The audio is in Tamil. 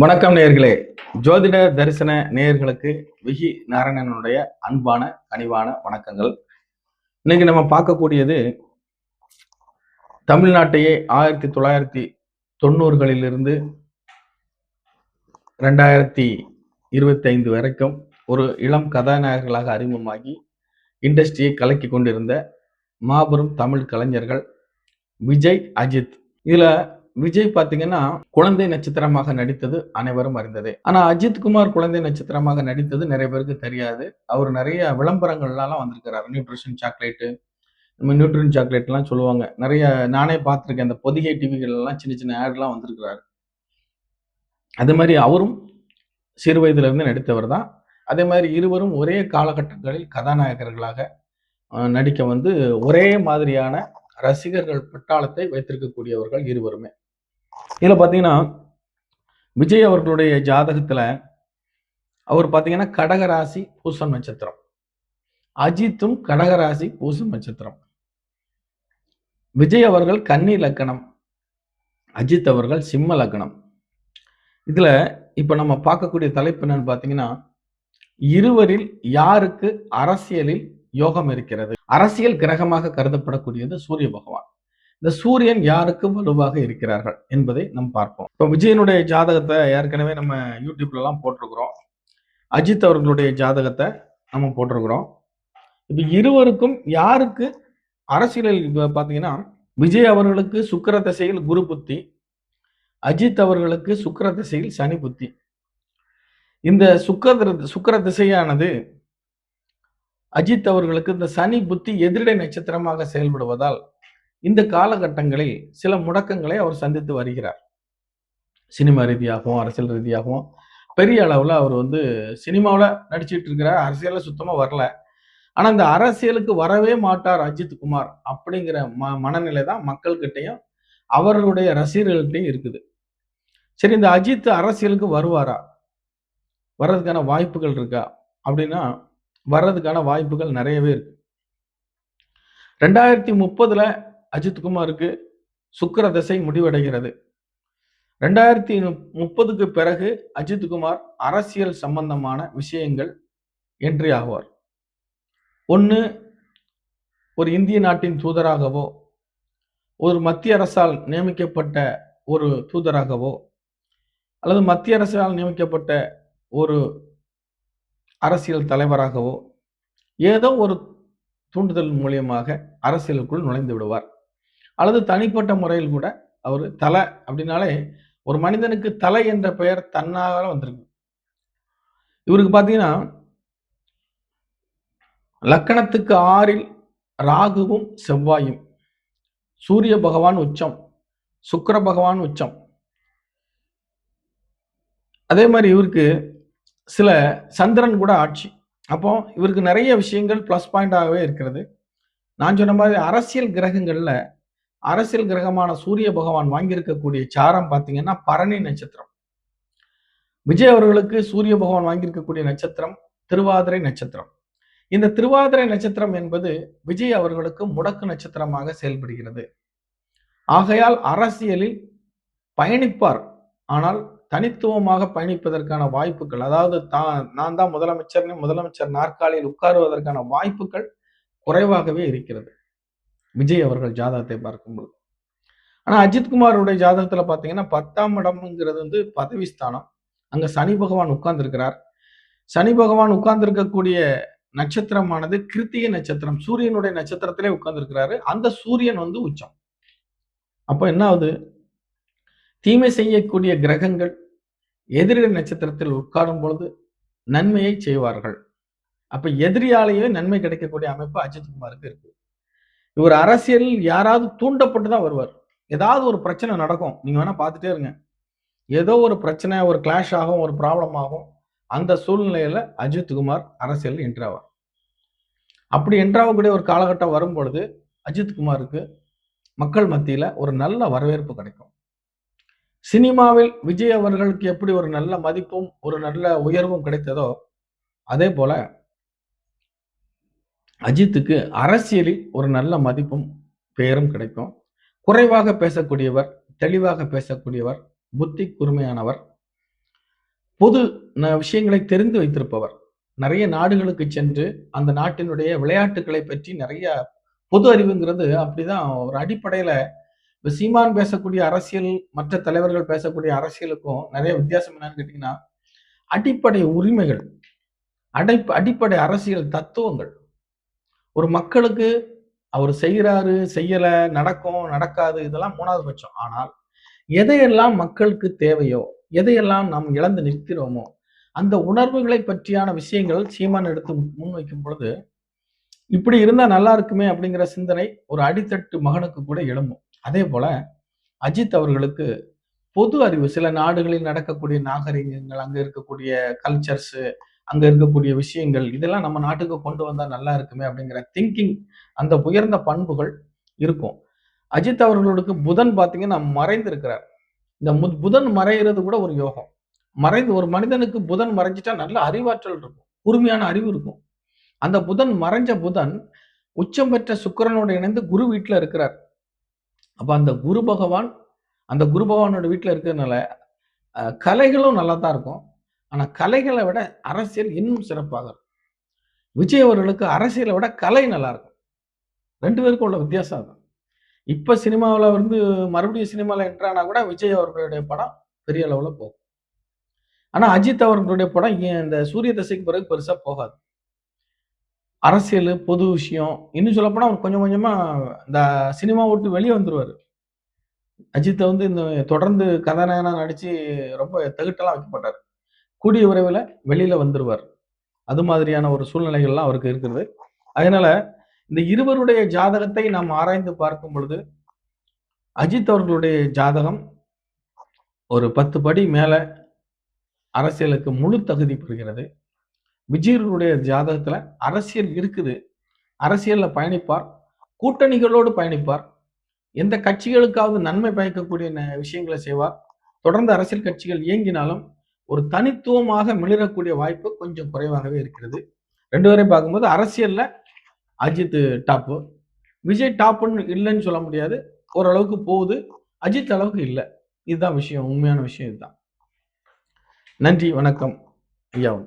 வணக்கம் நேயர்களே. ஜோதிட தரிசன நேயர்களுக்கு விகி நாராயணனுடைய அன்பான கனிவான வணக்கங்கள். இன்னைக்கு நம்ம பார்க்கக்கூடியது தமிழ்நாட்டையே ஆயிரத்தி தொள்ளாயிரத்தி தொண்ணூறுகளிலிருந்து ரெண்டாயிரத்தி இருபத்தி ஐந்து வரைக்கும் ஒரு இளம் கதாநாயகர்களாக அறிமுகமாகி இண்டஸ்ட்ரியை கலக்கி கொண்டிருந்த மாபெரும் தமிழ் கலைஞர்கள் விஜய் அஜித். இதில் விஜய் பாத்தீங்கன்னா குழந்தை நட்சத்திரமாக நடித்தது அனைவரும் அறிந்ததே. ஆனா அஜித் குமார் குழந்தை நட்சத்திரமாக நடித்தது நிறைய பேருக்கு தெரியாது. அவர் நிறைய விளம்பரங்கள்லாம் வந்திருக்கிறார். நியூட்ரிஷன் சாக்லேட்டு நம்ம நியூட்ரின் சாக்லேட்லாம் சொல்லுவாங்க. நிறைய நானே பார்த்துருக்கேன். அந்த பொதிகை டிவிகள் எல்லாம் சின்ன சின்ன ஆட்லாம் வந்திருக்கிறாரு. அதே மாதிரி அவரும் சிறு வயதிலிருந்து நடித்தவர் தான். அதே மாதிரி இருவரும் ஒரே காலகட்டங்களில் கதாநாயகர்களாக நடிக்க வந்து ஒரே மாதிரியான ரசிகர்கள் பட்டாளத்தை வைத்திருக்கக்கூடியவர்கள் இருவருமே. இதுல பாத்தீங்கன்னா விஜய் அவர்களுடைய ஜாதகத்துல அவர் பாத்தீங்கன்னா கடகராசி பூசம் நட்சத்திரம். அஜித்தும் கடகராசி பூசம் நட்சத்திரம். விஜய் அவர்கள் கன்னி லக்கணம் அஜித் அவர்கள் சிம்ம லக்கணம். இதுல இப்ப நம்ம பார்க்கக்கூடிய தலைப்பு என்னன்னு பாத்தீங்கன்னா இருவரில் யாருக்கு அரசியலில் யோகம் இருக்கிறது? அரசியல் கிரகமாக கருதப்படக்கூடியது சூரிய பகவான். இந்த சூரியன் யாருக்கு வலுவாக இருக்கிறார்கள் என்பதை நம்ம பார்ப்போம். இப்போ விஜயனுடைய ஜாதகத்தை ஏற்கனவே நம்ம யூடியூப்லலாம் போட்டிருக்கிறோம். அஜித் அவர்களுடைய ஜாதகத்தை நம்ம போட்டிருக்கிறோம். இப்போ இருவருக்கும் யாருக்கு அரசியலில் இப்போ பார்த்தீங்கன்னா விஜய் அவர்களுக்கு சுக்கர திசையில் குரு புத்தி அஜித் அவர்களுக்கு சுக்கிர திசையில் சனி புத்தி. இந்த சுக்கர சுக்கர திசையானது அஜித் அவர்களுக்கு இந்த சனி புத்தி எதிரிடை நட்சத்திரமாக செயல்படுவதால் இந்த காலகட்டங்களில் சில முடக்கங்களை அவர் சந்தித்து வருகிறார். சினிமா ரீதியாகவும் அரசியல் ரீதியாகவும். பெரிய அளவில் அவர் வந்து சினிமாவில் நடிச்சிட்டு இருக்கிறார். அரசியலில் சுத்தமாக வரல. ஆனால் இந்த அரசியலுக்கு வரவே மாட்டார் அஜித் குமார் அப்படிங்கிற ம மனநிலை தான் மக்கள்கிட்டையும் அவர்களுடைய ரசிகர்கள்ட்டையும் இருக்குது. சரி இந்த அஜித் அரசியலுக்கு வருவாரா? வர்றதுக்கான வாய்ப்புகள் இருக்கா? அப்படின்னா வர்றதுக்கான வாய்ப்புகள் நிறையவே இருக்கு. ரெண்டாயிரத்தி முப்பதுல அஜித் குமாருக்கு சுக்கிர திசை முடிவடைகிறது. ரெண்டாயிரத்தி முப்பதுக்கு பிறகு அஜித் குமார் அரசியல் சம்பந்தமான விஷயங்கள் என்ட்ரி ஆகுவார் ஒன்று ஒரு இந்திய நாட்டின் தூதராகவோ ஒரு மத்திய அரசால் நியமிக்கப்பட்ட ஒரு தூதராகவோ அல்லது மத்திய அரசால் நியமிக்கப்பட்ட ஒரு அரசியல் தலைவராகவோ ஏதோ ஒரு தூண்டுதல் மூலியமாக அரசியலுக்குள் நுழைந்து விடுவார். அல்லது தனிப்பட்ட முறையில் கூட அவர் தலை அப்படின்னாலே ஒரு மனிதனுக்கு தலை என்ற பெயர் தன்னாக வந்திருக்கு. இவருக்கு பார்த்தீங்கன்னா லக்கணத்துக்கு ஆறில் ராகுவும் செவ்வாயும். சூரிய பகவான் உச்சம் சுக்கர பகவான் உச்சம். அதே மாதிரி இவருக்கு சில சந்திரன் கூட ஆட்சி. அப்போ இவருக்கு நிறைய விஷயங்கள் ப்ளஸ் பாயிண்டாகவே இருக்கிறது. நான் சொன்ன மாதிரி அரசியல் கிரகங்கள்ல அரசியல் கிரகமான சூரிய பகவான் வாங்கியிருக்கக்கூடிய சாரம் பார்த்தீங்கன்னா பரணி நட்சத்திரம். விஜய் அவர்களுக்கு சூரிய பகவான் வாங்கியிருக்கக்கூடிய நட்சத்திரம் திருவாதிரை நட்சத்திரம். இந்த திருவாதிரை நட்சத்திரம் என்பது விஜய் அவர்களுக்கு முடக்கு நட்சத்திரமாக செயல்படுகிறது. ஆகையால் அரசியலில் பயணிப்பார். ஆனால் தனித்துவமாக பயணிப்பதற்கான வாய்ப்புகள் அதாவது தான் நான் தான் முதலமைச்சர்னு முதலமைச்சர் நாற்காலியில் உட்காருவதற்கான வாய்ப்புகள் குறைவாகவே இருக்கிறது. விஜய் அவர்கள் ஜாதகத்தை பார்க்கும்போது ஆனால் அஜித்குமாருடைய ஜாதகத்தில் பார்த்தீங்கன்னா பத்தாம் இடம்ங்கிறது வந்து பதவி ஸ்தானம். அங்கே சனி பகவான் உட்கார்ந்துருக்கிறார். சனி பகவான் உட்கார்ந்துருக்கக்கூடிய நட்சத்திரமானது கிருத்திகை நட்சத்திரம் சூரியனுடைய நட்சத்திரத்திலே உட்கார்ந்துருக்கிறாரு. அந்த சூரியன் வந்து உச்சம். அப்போ என்ன ஆகுது? தீமை செய்யக்கூடிய கிரகங்கள் எதிரி நட்சத்திரத்தில் உட்காரும் பொழுது நன்மையை செய்வார்கள். அப்ப எதிரியாலேயே நன்மை கிடைக்கக்கூடிய அமைப்பு அஜித்குமாருக்கு இருக்கு. இவர் அரசியலில் யாராவது தூண்டப்பட்டு தான் வருவார். ஏதாவது ஒரு பிரச்சனை நடக்கும். நீங்க வேணா பார்த்துட்டே இருங்க. ஏதோ ஒரு பிரச்சனை ஒரு கிளாஷ் ஆகும் ஒரு ப்ராப்ளம் ஆகும். அந்த சூழ்நிலையில அஜித்குமார் அரசியல் என்ட்ராவார் அப்படி என்ட்ராவக்கூடிய ஒரு காலகட்டம் வரும் பொழுது அஜித்குமாருக்கு மக்கள் மத்தியில ஒரு நல்ல வரவேற்பு கிடைக்கும். சினிமாவில் விஜய் அவர்களுக்கு எப்படி ஒரு நல்ல மதிப்பும் ஒரு நல்ல உயர்வும் கிடைத்ததோ அதே போல அஜித்துக்கு அரசியலில் ஒரு நல்ல மதிப்பும் பெயரும் கிடைக்கும் குறைவாக பேசக்கூடியவர் தெளிவாக பேசக்கூடியவர் புத்தி கூர்மையானவர் பொது ந விஷயங்களை தெரிந்து வைத்திருப்பவர். நிறைய நாடுகளுக்கு சென்று, அந்த நாட்டினுடைய விளையாட்டுக்களை பற்றி நிறைய பொது அறிவுங்கிறது அப்படிதான் ஒரு அடிப்படையில சீமான் பேசக்கூடிய அரசியல், மற்ற தலைவர்கள் பேசக்கூடிய அரசியலுக்கும் நிறைய வித்தியாசம் என்னன்னு கேட்டீங்கன்னா, அடிப்படை உரிமைகள், அடைப் அடிப்படை அரசியல் தத்துவங்கள். ஒரு மக்களுக்கு அவர் செய்கிறாரு செய்யலை நடக்கும், நடக்காது இதெல்லாம் மூணாவது பட்சம். ஆனால், எதையெல்லாம் மக்களுக்கு தேவையோ, எதையெல்லாம் நாம் இழந்து நிற்கிறோமோ, அந்த உணர்வுகளை பற்றியான விஷயங்கள் சீமான் எடுத்து முன்வைக்கும் பொழுது, இப்படி இருந்தா நல்லா இருக்குமே அப்படிங்கிற சிந்தனை ஒரு அடித்தட்டு மகனுக்கு கூட எழும்பும். அதே போல அஜித் அவர்களுக்கு பொது அறிவு சில நாடுகளில் நடக்கக்கூடிய நாகரிகங்கள், அங்க இருக்கக்கூடிய கல்ச்சர்ஸ், அங்க இருக்கக்கூடிய விஷயங்கள், இதெல்லாம் நம்ம நாட்டுக்கு கொண்டு வந்தா நல்லா இருக்குமே அப்படிங்கிற திங்கிங் அந்த உயர்ந்த பண்புகள் இருக்கும். அஜித் அவர்களுக்கு புதன் பார்த்தீங்கன்னா மறைந்திருக்கிறார். இந்த மு புதன் மறையிறது கூட ஒரு யோகம். மறைந்து ஒரு மனிதனுக்கு புதன் மறைஞ்சிட்டா நல்ல அறிவாற்றல் இருக்கும். கூர்மையான அறிவு இருக்கும். அந்த புதன் மறைஞ்ச புதன் உச்சம் பெற்ற சுக்கிரனோடு இணைந்து குரு வீட்டில் இருக்கிறார். அப்ப அந்த குரு பகவான், அந்த குரு பகவானோட வீட்டில் இருக்கிறதுனால, கலைகளும் நல்லா தான் இருக்கும். ஆனா கலைகளை விட அரசியல் இன்னும் சிறப்பாக இருக்கும். விஜய் அவர்களுக்கு அரசியலை விட கலை நல்லா இருக்கும். ரெண்டு பேருக்கும் உள்ள வித்தியாசம் அதான். இப்ப சினிமாவில் வந்து மறுபடியும் சினிமாவில் என்டர் கூட விஜய் அவர்களுடைய படம் பெரிய அளவில் போகும். ஆனால் அஜித் அவர்களுடைய படம் இந்த சூரிய தசைக்கு பிறகு பெருசாக போகாது. அரசியலு, பொது விஷயம், இன்னும் சொல்லப்போனால் அவர் கொஞ்சம் கொஞ்சமாக இந்த சினிமா விட்டு வெளியே வந்துடுவார் அஜித்தை வந்து இந்த தொடர்ந்து கதாநாயகனாக நடித்து ரொம்ப தகுட்டெல்லாம் வைக்க கூடிய விரைவில் வெளியில் வந்துடுவார் அது மாதிரியான ஒரு சூழ்நிலைகள்லாம் அவருக்கு இருக்கிறது அதனால இந்த இருவருடைய ஜாதகத்தை நாம் ஆராய்ந்து பார்க்கும் பொழுது, அஜித் அவர்களுடைய ஜாதகம் ஒரு 10 படி மேலே அரசியலுக்கு முழு தகுதி பெறுகிறது. விஜயனுடைய ஜாதகத்தில் அரசியல் இருக்குது. அரசியலில் பயணிப்பார். கூட்டணிகளோடு பயணிப்பார். எந்த கட்சிகளுக்காவது நன்மை பயக்கக்கூடிய ந செய்வார். தொடர்ந்து அரசியல் கட்சிகள் இயங்கினாலும், ஒரு தனித்துவமாக மிளிரக்கூடிய வாய்ப்பு கொஞ்சம் குறைவாகவே இருக்கிறது. ரெண்டு பேரையும் பார்க்கும்போது அரசியல்ல அஜித் டாப்பு. விஜய் டாப்புன்னு இல்லைன்னு சொல்ல முடியாது. ஓரளவுக்கு போகுது. அஜித் அளவுக்கு இல்லை இதுதான் விஷயம். உண்மையான விஷயம் இதுதான். நன்றி, வணக்கம். ஐயா.